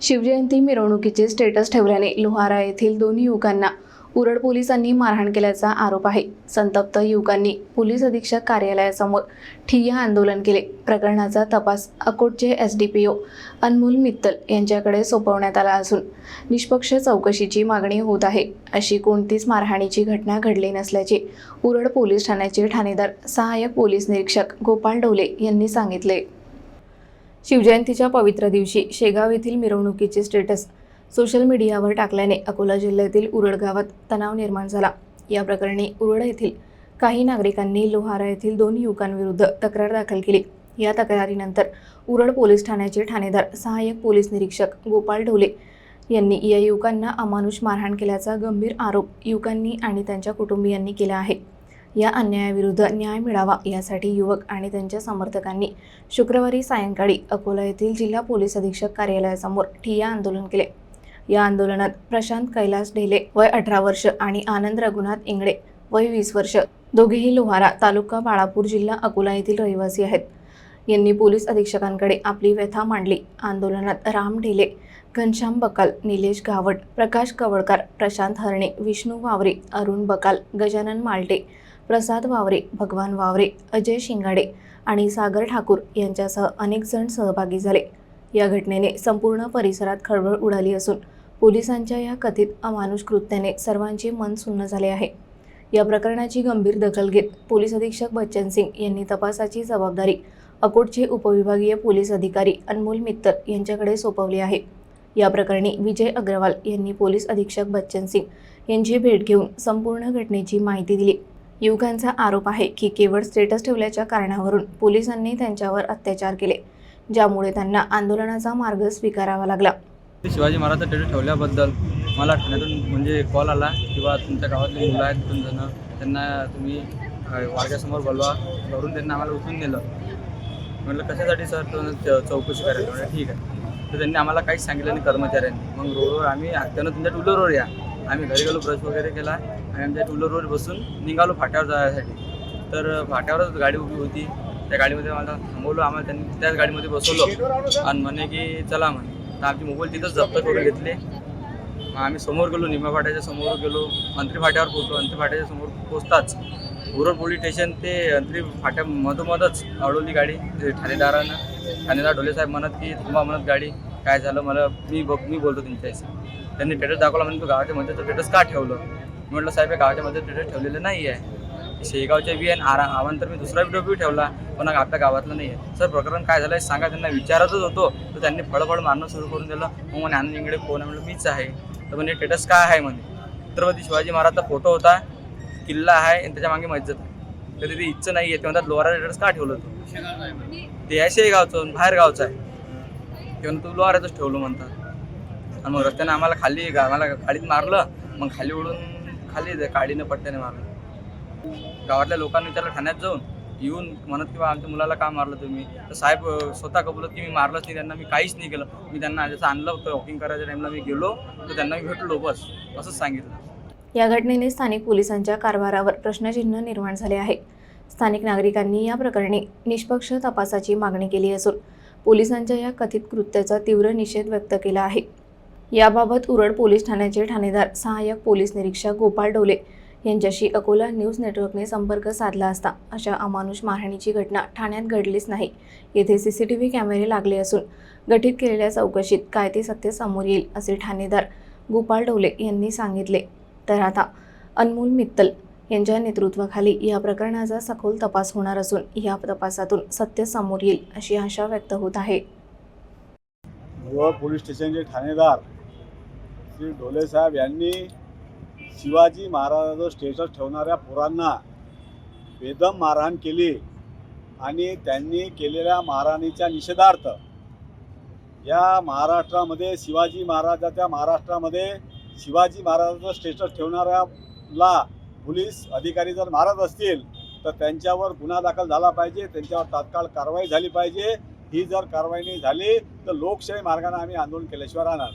Shivjayanti मिरवणुकीचे status ठेवल्याने लोहारा येथील दोन युवकांना उरड पोलिसांनी मारहाण केल्याचा आरोप आहे. संतप्त युवकांनी पोलीस अधीक्षक कार्यालयासमोर ठिय्या आंदोलन केले. प्रकरणाचा तपास अकोटचे S D P O Anmol Mittal यांच्याकडे सोपवण्यात आला असून निष्पक्ष चौकशीची मागणी होत आहे. अशी कोणतीच मारहाणीची घटना घडली नसल्याचे उरड पोलीस ठाण्याचे ठाणेदार सहाय्यक पोलीस निरीक्षक गोपाल डोले यांनी सांगितले. शिवजयंतीच्या पवित्र दिवशी शेगाव येथील मिरवणुकीचे स्टेटस सोशल मीडियावर टाकल्याने अकोला जिल्ह्यातील उरड गावात तणाव निर्माण झाला. या प्रकरणी उरड येथील काही नागरिकांनी लोहारा येथील दोन युवकांविरुद्ध तक्रार दाखल केली. या तक्रारीनंतर उरड पोलीस ठाण्याचे ठाणेदार सहाय्यक पोलीस निरीक्षक गोपाल ढोले यांनी या युवकांना अमानुष मारहाण केल्याचा गंभीर आरोप युवकांनी आणि त्यांच्या कुटुंबियांनी केला आहे. या अन्यायाविरुद्ध न्याय मिळावा यासाठी युवक आणि त्यांच्या समर्थकांनी शुक्रवारी सायंकाळी अकोला येथील जिल्हा पोलीस अधीक्षक कार्यालयासमोर ठिय्या आंदोलन केले. या आंदोलनात प्रशांत कैलास ढेले वय अठरा वर्ष आणि आनंद रघुनाथ इंगडे वय वीस वर्ष. दोघेही लोहारा तालुका बाळापूर जिल्हा अकोला येथील रहिवासी आहेत. यांनी पोलीस अधीक्षकांकडे आपली व्यथा मांडली. आंदोलनात राम ढेले घनश्याम बकाल निलेश गावड प्रकाश कवळकार प्रशांत हरणे विष्णू वावरे अरुण बकाल गजानन मालटे प्रसाद वावरे भगवान वावरे अजय शिंगाडे आणि सागर ठाकूर यांच्यासह अनेक जण सहभागी झाले. या घटनेने संपूर्ण परिसरात खळबळ उडाली असून पोलिसांच्या या कथित अमानुष कृत्याने सर्वांचे मन सुन्न झाले आहे. या प्रकरणाची गंभीर दखल घेत पोलीस अधीक्षक बच्चन सिंग यांनी तपासाची जबाबदारी अकोटचे उपविभागीय पोलीस अधिकारी अनमोल मित्तर यांच्याकडे सोपवली आहे. या प्रकरणी विजय अग्रवाल यांनी पोलीस अधीक्षक बच्चन सिंग यांची भेट घेऊन संपूर्ण घटनेची माहिती दिली. युवकांचा आरोप आहे की केवळ स्टेटस ठेवल्याच्या कारणावरून पोलिसांनी त्यांच्यावर अत्याचार केले ज्यामुळे त्यांना आंदोलनाचा मार्ग स्वीकारावा लागला. शिवाजी महाराजचा स्टेटस ठेवल्याबद्दल मला ठाण्यातून म्हणजे कॉल आला किंवा तुमच्या गावातले मुलं आहेत दोन जण त्यांना तुम्ही अ, बोलवा करून त्यांना आम्हाला उठून नेलं. म्हटलं कशासाठी सर तो च- चौकशी करायला? म्हणजे ठीक आहे. तर त्यांनी आम्हाला काहीच सांगितलं नाही कर्मचाऱ्यांनी. मग रोडवर आम्ही त्यांना तुमच्या टुलरवर या. आम्ही घरी गेलो ब्रश वगैरे केला आणि आमच्या टूलरवर बसून निघालो फाट्यावर जाण्यासाठी. तर फाट्यावरच गाडी उभी होती. त्या गाडीमध्ये मला थांबवलं आम्हाला त्यांनी त्याच गाडीमध्ये बसवलं. आणि म्हणे की चला म्हणे. तर आमचे मोबाईल तिथंच जप्त करून घेतले. मग आम्ही समोर गेलो निम्या फाट्याच्या समोर गेलो. अंत्री फाट्यावर पोहोचलो. मंत्री फाट्याच्या समोर पोचताच उरळ पोलीस स्टेशन ते अंतरी फाट्या मधोमधच अडवली गाडी. ठाणेदारानं ठाणेदार ढोले साहेब म्हणत की थांबा म्हणत गाडी. काय झालं? मला मी बघ मी बोलतो तुमच्याशी. त्यांनी टेटस दाखवला म्हणजे तू गावाच्या मध्ये टेटस का ठेवलं? मी म्हटलं साहेब हे गावाच्या मध्ये टेटस ठेवलेलं नाही आहे. शेगावच्या बी आणि आरा आवांतर मी दुसरा व्हिडिओ बी ठेवला पण आपल्या गावातलं नाही आहे. सर प्रकरण काय झालं सांगा त्यांना विचारतच होतो. तर त्यांनी फळफळ मारणं सुरू करून दिलं. मग म्हणे आनंद इंगडे कोण? आहे म्हणलं मीच आहे. तर म्हणे टेटस काय आहे? म्हणे. छत्रपती शिवाजी महाराजचा फोटो होता किल्ला आहे आणि त्याच्यामागे मस्जिद आहे. तर तिथे इच्छा नाही आहे ते म्हणतात लोहारा टेटस का ठेवलं तू? ते आहे शेगावचं बाहेर गावचं आहे. ते म्हणतात तू लोहारातच ठेवलं म्हणतात. आणि मग रस्त्यानं आम्हाला खाली आम्हाला गाडीत मारलं मग खाली उडून खाली काडीनं पट्ट्याने मारलं. गावातल्या लोकांनी विचारलं ठाण्यात जाऊन येऊन म्हणत की बा आमच्या मुलाला का मारलं तुम्ही? तर साहेब अं, स्वतः कबूलत की मी मारलंच नाही त्यांना मी काहीच नाही केलं. मी त्यांना जसं आणलं होतं वॉकिंग करायच्या टाईमला मी गेलो तर त्यांना मी भेटलो बस. असंच सांगितलं. या घटनेने स्थानिक पोलिसांच्या कारभारावर प्रश्नचिन्ह निर्माण झाले आहे. स्थानिक नागरिकांनी या प्रकरणी निष्पक्ष तपासाची मागणी केली असून पोलिसांच्या या कथित कृत्याचा तीव्र निषेध व्यक्त केला आहे. याबाबत उरड पोलीस ठाण्याचे ठाणेदार सहाय्यक पोलीस निरीक्षक गोपाळ डोले यांच्याशी अकोला न्यूज नेटवर्कने संपर्क साधला असता अशा अमानुष मारहाणीची घटना ठाण्यात घडलीच नाही. येथे सी सी टी व्ही कॅमेरे लागले असून गठीत केलेल्या चौकशीत काय ते सत्य समोर येईल असे ठाणेदार गोपाळ डोले यांनी सांगितले. तर आता अनमोल मित्तल यांच्या नेतृत्वाखाली या प्रकरणाचा सखोल तपास होणार असून या तपासातून सत्य समोर येईल अशी आशा व्यक्त होत आहे. पोलीस स्टेशनचे ठाणेदार श्री ढोले साहेब यांनी शिवाजी महाराजाचं स्टेटस ठेवणाऱ्या पोरांना बेदम मारहाण केली आणि त्यांनी केलेल्या मारहाणीच्या निषेधार्थ या महाराष्ट्रामध्ये शिवाजी महाराजाच्या महाराष्ट्रामध्ये शिवाजी महाराजाचं स्टेटस ठेवणाऱ्याला पोलीस अधिकारी जर मारत असतील तर त्यांच्यावर गुन्हा दाखल झाला पाहिजे त्यांच्यावर तात्काळ कारवाई झाली पाहिजे. ही जर कारवाई नाही झाली तर लोकशाही मार्गाने आम्ही आंदोलन केल्याशिवाय राहणार.